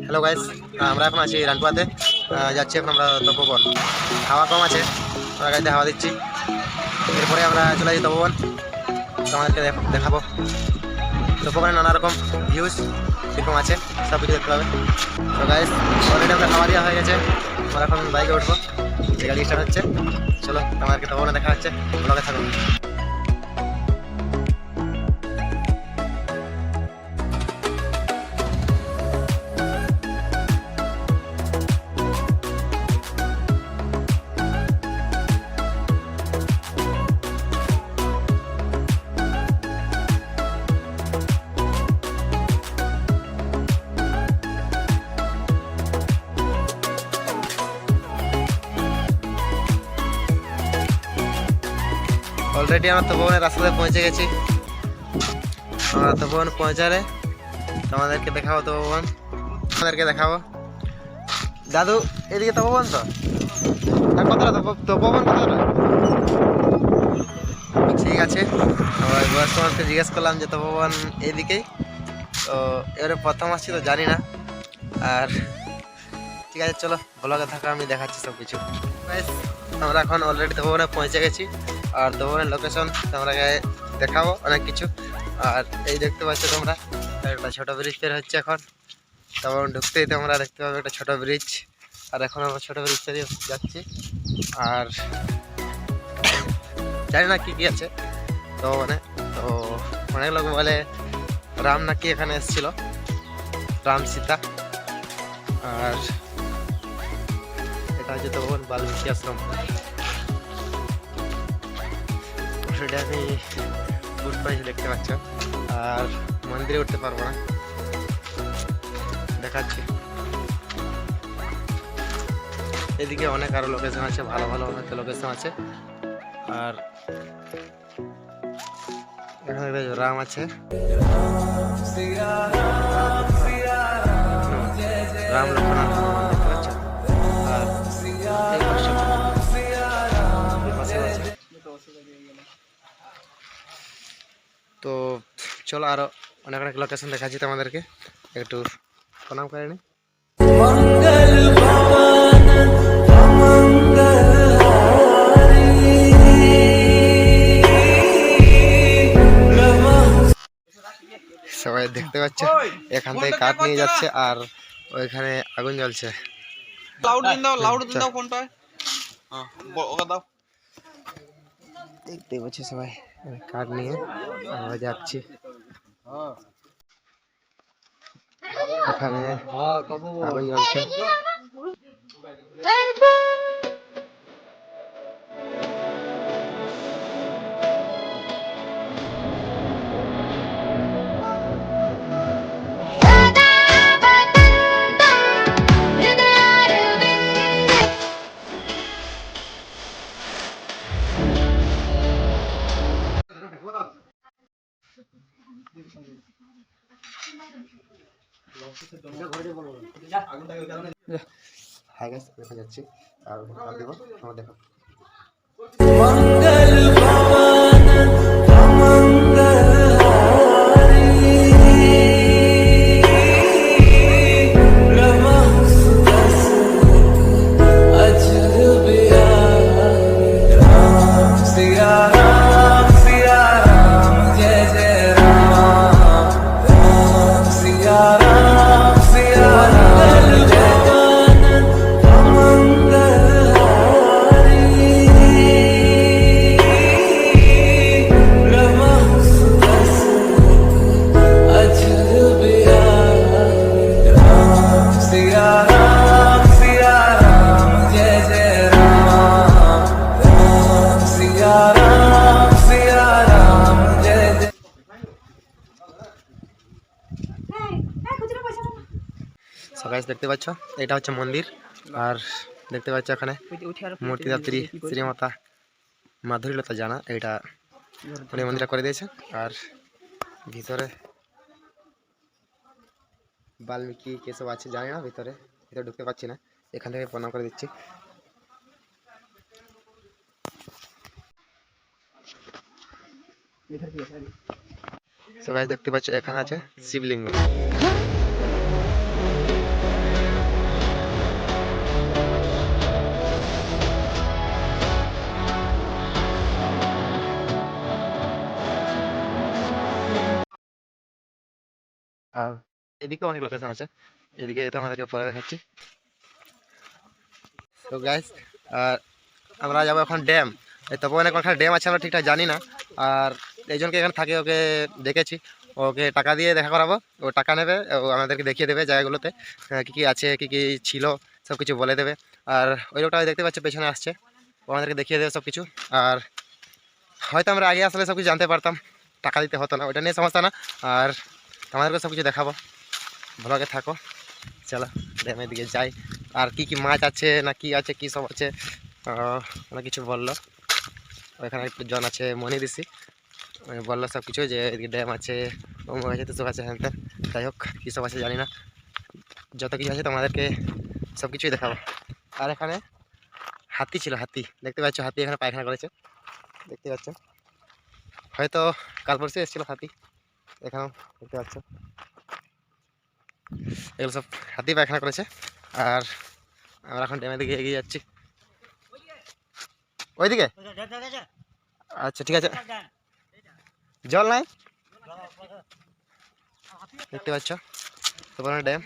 Hello guys আমরা এখন আছি রানপুয়াতে আহ, যাচ্ছি এখন আমরা তপবন। হাওয়া কম আছে আমরা গাড়িতে হাওয়া দিচ্ছি। এরপরে আমরা চলে যাই তপবন। তোমাদেরকে দেখ- দেখাবো। তপবনে নানা রকম ভিউজ কীরকম আছে সব কিছু দেখতে পাবে। তো গাইস অলরেডি আমরা হাওয়া দেওয়া হয়ে গেছে। আমরা এখন বাইকে উঠবো। গাড়ি স্টার্ট হচ্ছে চলো তোমাদেরকে তপবনে দেখা হচ্ছে। ব্লগে থাকো। অলরেডি আমরা তপবনের রাস্তাতে পৌঁছে গেছি। আমরা তপবন পৌঁছালে তোমাদেরকে দেখাবো তপবন তোমাদেরকে দেখাবো। দাদু, এদিকে তপবন তো। আর কতটা তপ- তপবন কতটা? ঠিক আছে। আমার বয়স্ক মানুষকে জিজ্ঞেস করলাম যে তপবন এদিকেই তো এবারে প্রথম আসছি তো জানি না। আর ঠিক আছে, চলো। ব্লগে থাকা আমি দেখাচ্ছি সব কিছু আমরা এখন অলরেডি তপবনে পৌঁছে গেছি। আর তপবনের লোকেশন তোমরাকে দেখাবো অনেক কিছু। আর এই দেখতে পাচ্ছ তোমরা, একটা ছোট ব্রিজ তৈরি হচ্ছে এখন। তখন ঢুকতেই তোমরা দেখতে পাবে একটা ছোট ব্রিজ আর এখন আমরা ছোট ব্রিজ পেরিয়ে যাচ্ছি। আর জানি না কি কি আছে। তো মানে তো অনেক লোক বলে রাম নাকি এখানে এসেছিল। রাম সীতা। আর এটা হচ্ছে তখন বাল্মীকি আশ্রম। সেটা আমি গুড প্রাইস দেখতে পাচ্ছ। আর মন্দিরে উঠতে পারব না। দেখাচ্ছি। এদিকে অনেক আরও লোকেশন আছে, ভালো ভালো অনেক লোকেশন আছে। আর এখানে রাম আছে। রাম লক্ষ্মণ চলো আরও অনেক অনেক লোকেশন দেখাচ্ছি তোমাদেরকে। একটু প্রণাম করে নি সবাই দেখতে পাচ্ছে এখান থেকে কাঠ নিয়ে যাচ্ছে আর ওইখানে আগুন জ্বলছে। লাউড দিন দাও লাউড দিন। দাও ফোনটা। হ্যাঁ ওকে দাও। দেখতে পাচ্ছি সবাই কাঠ নিয়ে। আমরা যাচ্ছি। এখানে আগুন জ্বলছে হ্যাঁ গাইস দেখা যাচ্ছি আর দেবো সময় দেখো দেখতে পাচ্ছ? এটা হচ্ছে মন্দির। আর দেখতে পাচ্ছ এখানে মূর্তিদাত্রী শ্রীমাতা মাধুরীলতা জানা, এটা উনি মন্দিরটা করে দিয়েছে আর ভিতরে বাল্মীকি কেসব আছে, জানি না ভিতরে ভিতরে ঢুকতে পারছি না। এখান থেকে প্রণাম করে দিচ্ছি। সবাই দেখতে পাচ্ছ এখানে আছে শিবলিঙ্গ। এদিকে অনেক লোকেশন আছে। এদিকে তো আমাদেরকে পরে দেখাচ্ছি। তো গাইস আর আমরা যাব এখন ড্যাম তপন এখন ড্যাম আছে আমরা ঠিকঠাক জানি না। আর একজনকে এখানে থাকে, ওকে দেখেছি। ওকে টাকা দিয়ে দেখা করাবো। ও টাকা নেবে, ও আমাদেরকে দেখিয়ে দেবে জায়গাগুলোতে কি কি আছে, কি কি ছিল সব কিছু বলে দেবে। আর ওই লোকটা দেখতে পাচ্ছে, পেছনে আসছে। ও আমাদেরকে দেখিয়ে দেবে সব কিছু আর হয়তো আমরা আগে আসলে সব কিছু জানতে পারতাম। টাকা দিতে হতো না ওটা নিয়ে সমস্যা না। আর আমাদেরকে সব কিছু দেখাবো। ভালোভাবে থাকো। চলো ড্যামের দিকে যাই। আর কি কি মাছ আছে, না কি আছে, কি সব আছে অনেক কিছু বলল। ওইখানে একটু জন আছে, মনি দিছি। বলল সব কিছু, যে এদিকে ড্যাম আছে অমুক আছে তো সব আছে হ্যান। যাই হোক, কী সব আছে জানি না। যত কিছু আছে তোমাদেরকে সব কিছুই দেখাবো। আর এখানে হাতি ছিল, হাতি। দেখতে পাচ্ছ, হাতি এখানে পায়খানা করেছে। দেখতে পাচ্ছ। হয়তো কাল পরশু এসেছিল হাতি। এখানেও দেখতে পাচ্ছ। এগুলো সব হাতি পায়খানা করেছে। আর আমরা এখন ড্যামের দিকে এগিয়ে যাচ্ছি। ওইদিকে? আচ্ছা ঠিক আছে। জল নাই? দেখতে পাচ্ছ? তারপরে ড্যাম।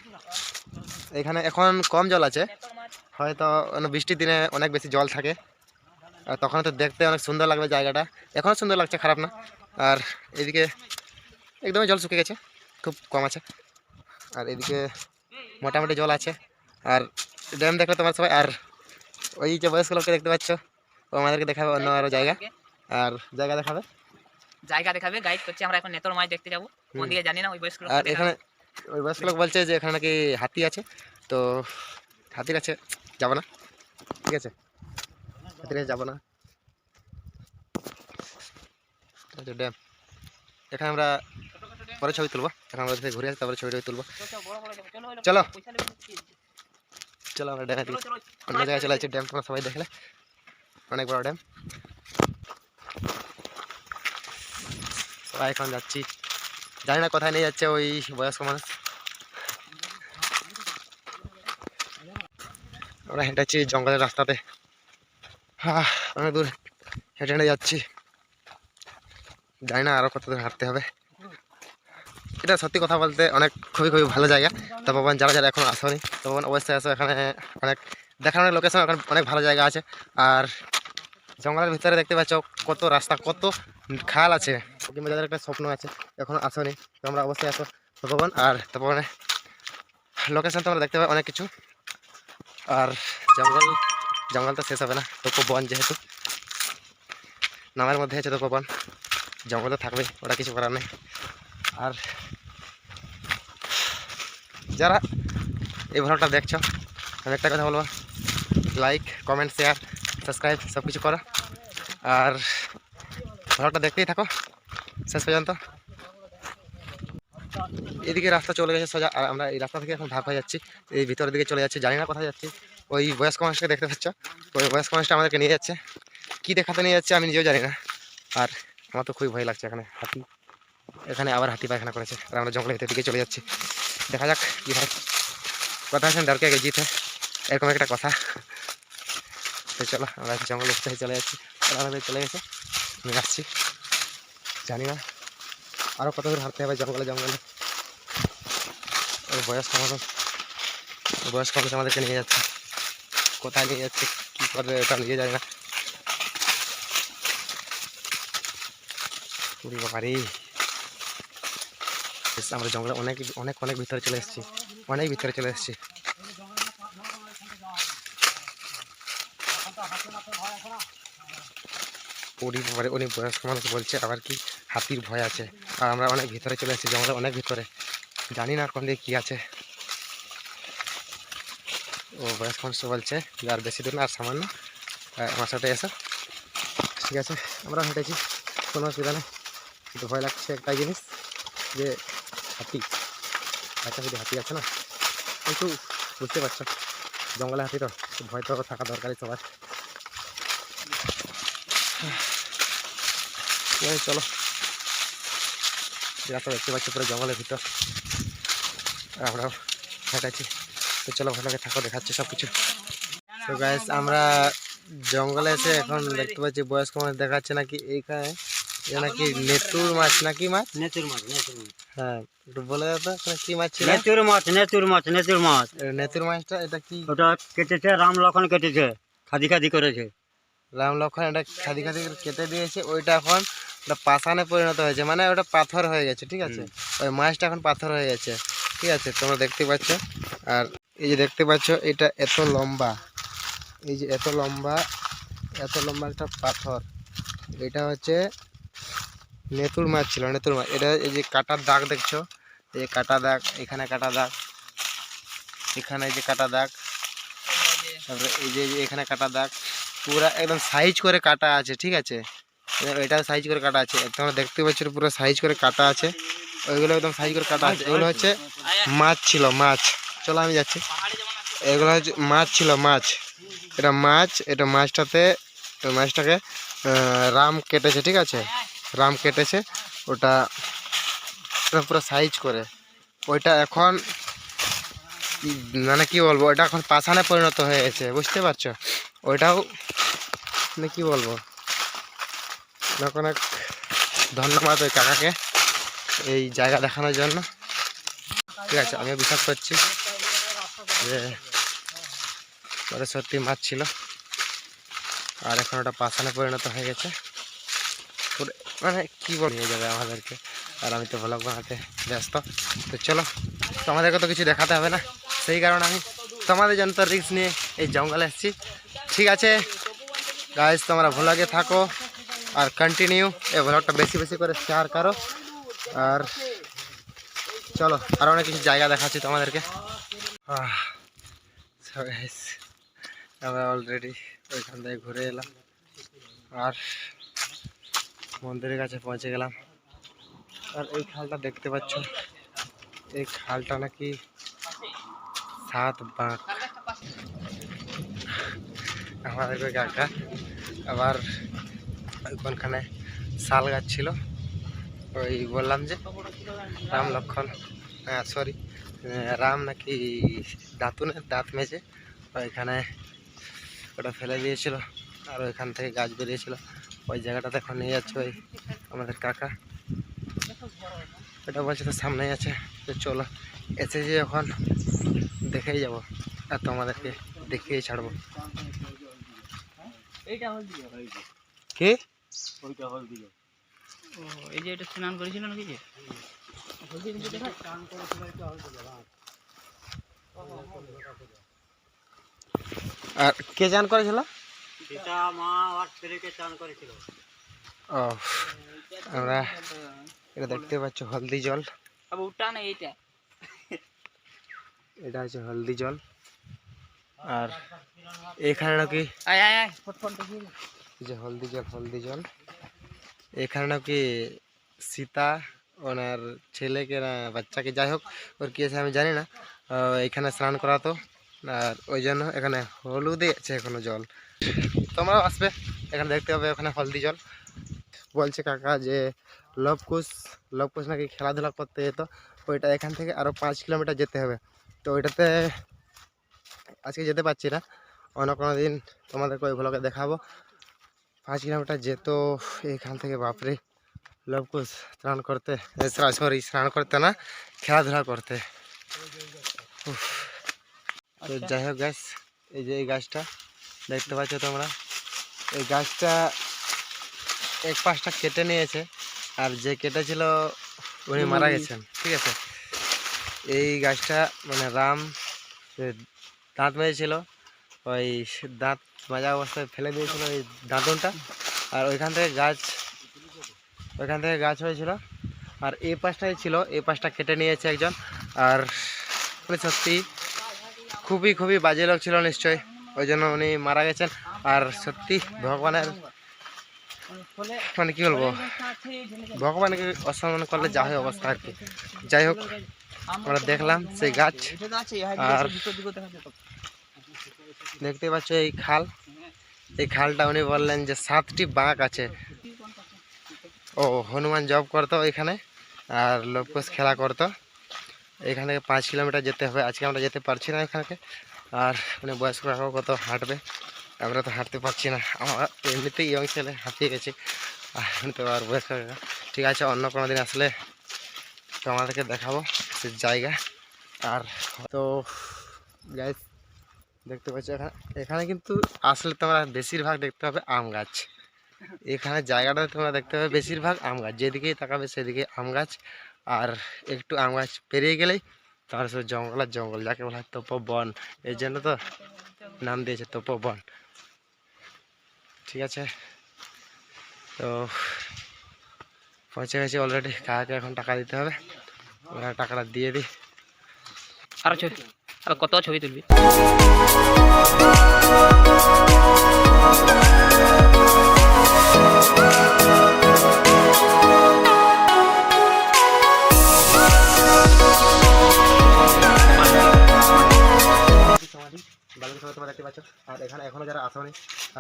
এখানে এখন কম জল আছে। হয়তো বৃষ্টির দিনে অনেক বেশি জল থাকে। আর তখন তো দেখতে অনেক সুন্দর লাগবে জায়গাটা। এখনও সুন্দর লাগছে, খারাপ না। আর এদিকে একদমই জল শুকিয়ে গেছে। খুব কম আছে। আর এদিকে মোটামুটি জল আছে। আর ড্যাম দেখলে তোমার সবাই আর ওই যে বয়স্ক লোককে দেখতে পাচ্ছ ও আমাদেরকে দেখাবে অন্য আরও জায়গা। আর জায়গা দেখাবে? জায়গা দেখাবে গাইড করছে আমরা এখন নেতর মাছ দেখতে যাব। কোন। দিকে জানি না ওই বয়স্ক লোক আর এখানে ওই বয়স্ক লোক বলছে যে এখানে নাকি হাতি আছে তো হাতির আছে যাব না। ঠিক আছে? হাতির কাছে যাব না। ড্যাম এখানে আমরা পরে ছবি তুলবো এখন আমরা ওদিকে ঘুরে আসি তারপরে ছবি টবি তুলবো চলো। চলো আমরা ড্যামের দিকে অন্য জায়গায় চলে যাচ্ছি ড্যাম তোমরা সবাই দেখলে অনেক বড় ড্যাম সবাই এখন যাচ্ছি জানি না কোথায় নিয়ে যাচ্ছে ওই বয়স্ক মানুষ আমরা হেঁটে যাচ্ছি জঙ্গলের রাস্তাতে আহ, অনেক দূর হেঁটে হেঁটে যাচ্ছি জানি না আরও কত দূর হাঁটতে হবে এটা সত্যি কথা বলতে অনেক খুবই খুবই ভালো জায়গা। তো যারা যারা এখন আসেনি, তো ভগবান অবশ্যই আসো। এখানে অনেক, দেখার অনেক লোকেশন এখন অনেক ভালো জায়গা আছে। আর জঙ্গলের ভিতরে দেখতে পাচ্ছ, কত রাস্তা, কত খাল আছে। কিংবা যাদের একটা স্বপ্ন আছে, এখনও আসনি। তোমরা অবশ্যই আসো, ভগবান। আর তারপরে লোকেশন তোমরা দেখতে পাবে অনেক কিছু। আর জঙ্গল জঙ্গল তো শেষ হবে না তোপো বন যেহেতু। নামের মধ্যে আছে তোপো বন জঙ্গল তো থাকবে, ওটা কিছু করার নেই। আর যারা এই ভালোটা দেখছ আমি একটা কথা বলব। লাইক কমেন্ট শেয়ার সাবস্ক্রাইব সব কিছু করো। আর ভালোটা দেখতেই থাকো, শেষ পর্যন্ত। এদিকে রাস্তা চলে গেছে সোজা, আর আমরা এই রাস্তা থেকে এখন ভাগ হয়ে যাচ্ছি। এই ভিতরের দিকে চলে যাচ্ছি, জানি না কোথায় যাচ্ছি। ওই বয়স্ক মানুষকে দেখতে পাচ্ছ। ওই বয়স্ক মানুষটা আমাদেরকে নিয়ে যাচ্ছে। কী দেখাতে নিয়ে যাচ্ছে আমি নিজেও জানি না। আর আমার তো খুবই ভয় লাগছে এখানে হাতি। এখানে আবার হাতি পায়খানা করেছে আর আমরা জঙ্গলের ভিতর দিকে চলে যাচ্ছি। দেখা যাক কী হয়। কথা আছেন ডরকে আগে জিতে। এরকম একটা কথা। তো চলো, আমরা জঙ্গল ভিতরে চলে যাচ্ছি। আমাদের চলে গেছে। আমি আসছি জানি না। আরও কত দূর হাঁটতে হবে জঙ্গলে জঙ্গলে। ওই বয়স্ক মানুষ ওই বয়স্ক মানুষ আমাদেরকে নিয়ে যাচ্ছে। কোথায় নিয়ে যাচ্ছে, কী করবে ওটা নিয়ে যায় না। বাবারি আমরা জঙ্গলে অনেক অনেক অনেক ভিতরে চলে এসেছি, অনেক ভিতরে চলে এসেছি। উনি পরে উনি বয়স্ক মানুষ বলছে, আবার কি হাতির ভয় আছে। আর আমরা অনেক ভিতরে চলে এসেছি, জঙ্গলে অনেক ভিতরে। জানি না কোন দিকে কী আছে। ও বয়স্ক মানুষ বলছে, আর বেশি দূর না, আর সামান্য আমার সাথে এসো। ঠিক আছে, আমরা হেঁটেছি। কোনো অসুবিধা নেই। কিন্তু ভয় লাগছে একটাই জিনিস, যে হাতি। আচ্ছা যদি হাতি আছে না একটু বুঝতে পারছ, জঙ্গলে হাতি তো একটু ভয় তো থাকা দরকারই সবার। চলো রাস্তা দেখতে পাচ্ছি পুরো জঙ্গলের ভিতর। আর আমরা হেঁটেছি তো চলো ভালো করে থাকো, দেখাচ্ছি সব কিছু তো গাইস আমরা জঙ্গলে এসে এখন দেখতে পাচ্ছি বয়স্ক মানুষ দেখাচ্ছে নাকি, এইখানে এটা নাকি নেতুর মাছ নাকি মাছ মাছ মাছ। হ্যাঁ একটু বলে দাও তো কি মাছ ছিল? মাছ মাছ মাছ। নেতুর মাছটা এটা কি? ওটা কেটেছে রাম লক্ষণ কেটেছে খাদি খাদি করেছে। রাম লক্ষণ এটা খাদি খাদি করে কেটে দিয়েছে ওইটা এখন ওটা পাষাণে পরিণত হয়েছে মানে ওটা পাথর হয়ে গেছে ঠিক আছে? ওই মাছটা এখন পাথর হয়ে গেছে ঠিক আছে? তোমরা দেখতে পাচ্ছ আর এই যে দেখতে পাচ্ছ এটা এত লম্বা। এই যে এত লম্বা এত লম্বা একটা পাথর। এটা হচ্ছে নেতুর মাছ ছিল নেতুর মাছ। এটা এই যে কাটার দাগ দেখছ? এই কাটা দাগ, এখানে কাটা দাগ, এখানে এই যে কাটা দাগ, তারপরে এই যে এখানে কাটা দাগ, পুরো একদম সাইজ করে কাটা আছে, ঠিক আছে? এ- এটাও সাইজ করে কাটা আছে। তোমরা দেখতে পাচ্ছ পুরো সাইজ করে কাটা আছে। ওইগুলো একদম সাইজ করে কাটা আছে। এগুলো হচ্ছে মাছ ছিল, মাছ। চলো আমি যাচ্ছি। এগুলো হচ্ছে মাছ ছিল, মাছ। এটা মাছ, এটা মাছটাতে মাছটাকে রাম কেটেছে, ঠিক আছে? রাম কেটেছে, ওটা পুরো সাইজ করে। ওইটা এখন মানে কি বলব ওটা এখন পাষাণে পরিণত হয়ে গেছে বুঝতে পারছ? ওইটাও মানে কি বলব? অনেক অনেক ধন্যবাদ ওই কাকাকে এই জায়গা দেখানোর জন্য। ঠিক আছে, আমিও বিশ্বাস করছি যে সত্যি মাছ ছিল। আর এখন ওটা পাষাণে পরিণত হয়ে গেছে। মানে কি বল নিয়ে যাবে আমাদেরকে। আর আমি তো ভ্লগ বানাতে ব্যস্ত। তো চলো তোমাদেরকে তো কিছু দেখাতে হবে না। সেই কারণে আমি তোমাদের জন্য তো রিস্ক নিয়ে এই জঙ্গলে এসেছি। ঠিক আছে? গাইজ তোমরা ভ্লগে থাকো আর কন্টিনিউ এই ভ্লগটা বেশি বেশি করে শেয়ার করো। আর চলো আর অনেক কিছু জায়গা দেখাচ্ছি তোমাদেরকে। আহ, so guys, আমরা অলরেডি ওইখান থেকে ঘুরে এলাম। আর মন্দিরের কাছে পৌঁছে গেলাম। আর এই খালটা দেখতে পাচ্ছ, এই খালটা নাকি সাত বাঁক আমাদের ওই কাকা আবার ওইখানে শাল গাছ ছিল ওই বললাম যে, রাম লক্ষণ হ্যাঁ সরি রাম নাকি দাঁতুনের দাঁত মেজে ওইখানে ওটা ফেলে দিয়েছিল। আর ওইখান থেকে গাছ বেরিয়েছিল। ওই জায়গাটাতে এখন নিয়ে যাচ্ছে ওই আমাদের কাকা। এটা বলছে তো সামনেই আছে তো চলো এসেছি এখন দেখেই যাব আর তোমাদেরকে দেখিয়ে ছাড়বো। কি? এই যে এটা স্নান করেছিল নাকি যে? দেখা আর কে চান করেছিল? সীতা মা আর ছেলেকে চান করেছিল। আমরা এটা দেখতে পাচ্ছ হলদি জল। উঠা না এইটা। এটা হচ্ছে হলদি জল। আর এখানে নাকি যে হলদি জল হলদি জল। এখানে নাকি সীতা ওনার ছেলেকে না বাচ্চাকে যাই হোক ওর কি আছে আমি জানি না। আহ, এখানে স্নান করাতো আর ওই জন্য এখানে হলুদে আছে এখনও জল। তোমরাও আসবে এখানে দেখতে পাবে ওখানে হলদি জল বলছে কাকা যে লবকুশ লবকুশ নাকি খেলাধুলা করতে যেত ওইটা এখান থেকে আরও পাঁচ কিলোমিটার যেতে হবে তো ওইটাতে আজকে যেতে পারছি না অন্য কোনো দিন তোমাদেরকে ওই ভ্লগে দেখাবো পাঁচ কিলোমিটার যেত এখান থেকে বাপরে লবকুশ স্নান করতে সরি স্নান করতে না খেলাধুলা করতে উফ। তো যাই হোক গাছ এই যে এই গাছটা দেখতে পাচ্ছ তোমরা। এই গাছটা এক পাশটা কেটে নিয়েছে আর যে কেটেছিল উনি মারা গেছেন ঠিক আছে? এই গাছটা মানে রাম দাঁত মেরেছিল ওই দাঁত মাজা অবস্থায় ফেলে দিয়েছিল ওই দাঁতনটা আর ওইখান থেকে গাছ ওইখান থেকে গাছ হয়েছিল আর এই পাশটাই ছিল এই পাশটা কেটে নিয়েছে একজন আর সত্যি খুবই খুবই বাজে লোক ছিল নিশ্চয়ই। ওই জন্য উনি মারা গেছেন। আর সত্যি ভগবানের মানে কি বলব? ভগবানকে অসম্মান করলে যা হয় অবস্থা আর কি। যাই হোক, আমরা দেখলাম সেই গাছ। আর- দেখতে পাচ্ছ এই খাল। এই খালটা উনি বললেন যে সাতটি বাঁক আছে। ও, হনুমান জব করতো এখানে, আর লোককোষ খেলা করতো। এখান পাঁচ কিলোমিটার যেতে হবে। আজকে আমরা যেতে পারছি না এখানে আর মানে বয়স্ক কাকাও কত হাঁটবে? আমরা তো হাঁটতে পারছি না। আমার এমনিতেই ইয়ং ছেলে হাঁপিয়ে গেছে। আর তো আর বয়স্ক ঠিক আছে, অন্য কোনো দিন আসলে তো আমাদেরকে দেখাবো সে জায়গা। আর তো গাইস দেখতে পাচ্ছ এখানে এখানে কিন্তু আসলে তোমরা বেশিরভাগ দেখতে পাবে আম গাছ। এখানে জায়গাটা তোমরা দেখতে পাবে বেশিরভাগ আম গাছ। যেদিকেই তাকাবে সেদিকে আম গাছ। আর একটু আম গাছ পেরিয়ে গেলেই তার জঙ্গল আর জঙ্গল, যাকে বলা হয় তপবন এই জন্য তো নাম দিয়েছে তপবন ঠিক আছে? তো পৌঁছে গেছি অলরেডি কাকাকে এখন টাকা দিতে হবে। ওরা টাকাটা দিয়ে দিই। আরও ছবি, আর কত ছবি তুলবি? দেখতে পাচ্ছ। আর এখানে এখনও যারা আসোনি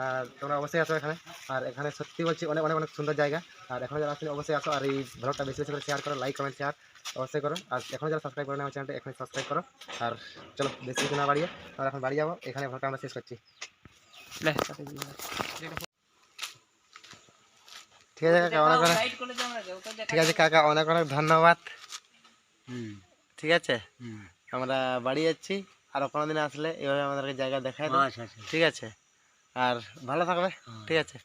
আর তোমরা অবশ্যই আসো এখানে। আর এখানে সত্যি বলছি অনেক অনেক অনেক সুন্দর জায়গা। আর এখনও যারা আসেনি অবশ্যই আসো। আর এই ব্লগটা বেশি বেশি করে শেয়ার করো লাইক কমেন্ট শেয়ার অবশ্যই করো। আর এখনও যারা সাবস্ক্রাইব করে আমার চ্যানেলটা এখানে সাবস্ক্রাইব করো। আর চলো বেশি কিছু না বাড়িয়ে আর এখন বাড়ি যাব। এখানে ব্লগটা আমরা শেষ করছি। লে ঠিক আছে কাকা অনেক অনেক ঠিক আছে কাকা অনেক অনেক ধন্যবাদ। হুম। ঠিক আছে। আমরা বাড়ি যাচ্ছি। আরও কোনোদিন আসলে এভাবে আমাদেরকে জায়গা দেখায় ঠিক আছে? আর ভালো থাকবে? হ্যাঁ। ঠিক আছে।